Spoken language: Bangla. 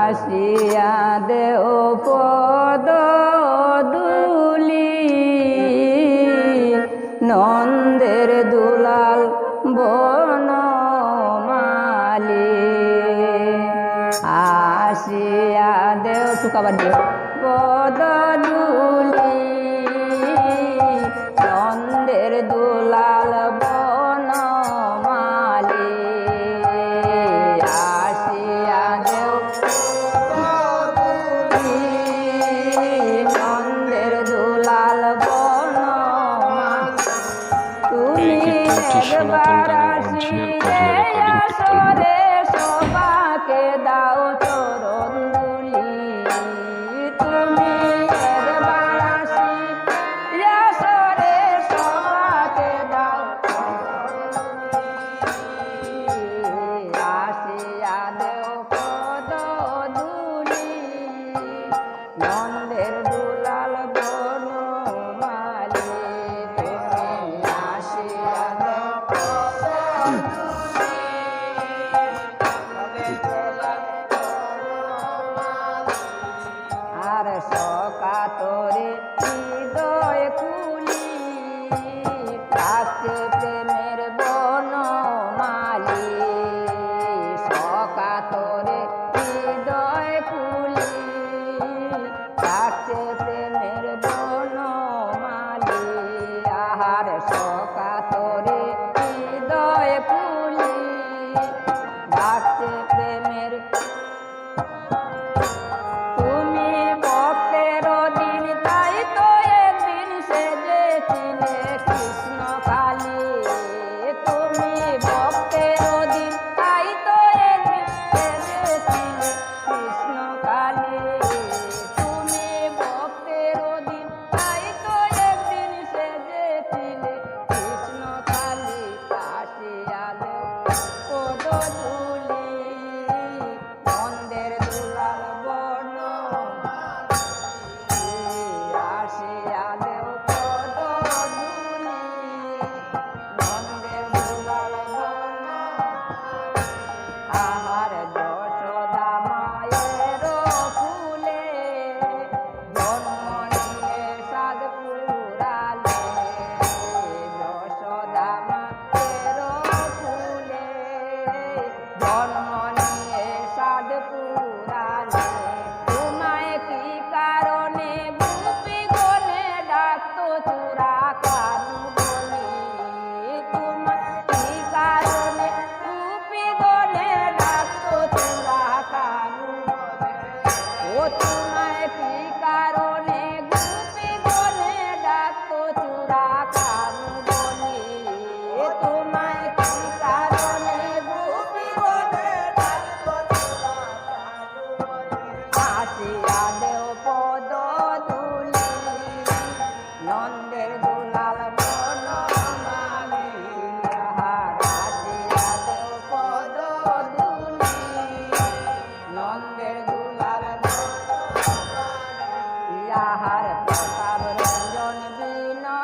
আসিয়া দেও পদ দুলি নন্দের দুলাল বন মালি আসিয়া দেও টুকাবার দিও। পদ দুলি অরিজিনাল অডিও রেকর্ডিং কীর্তন সবাকে দাও চরণ Thank you. Hare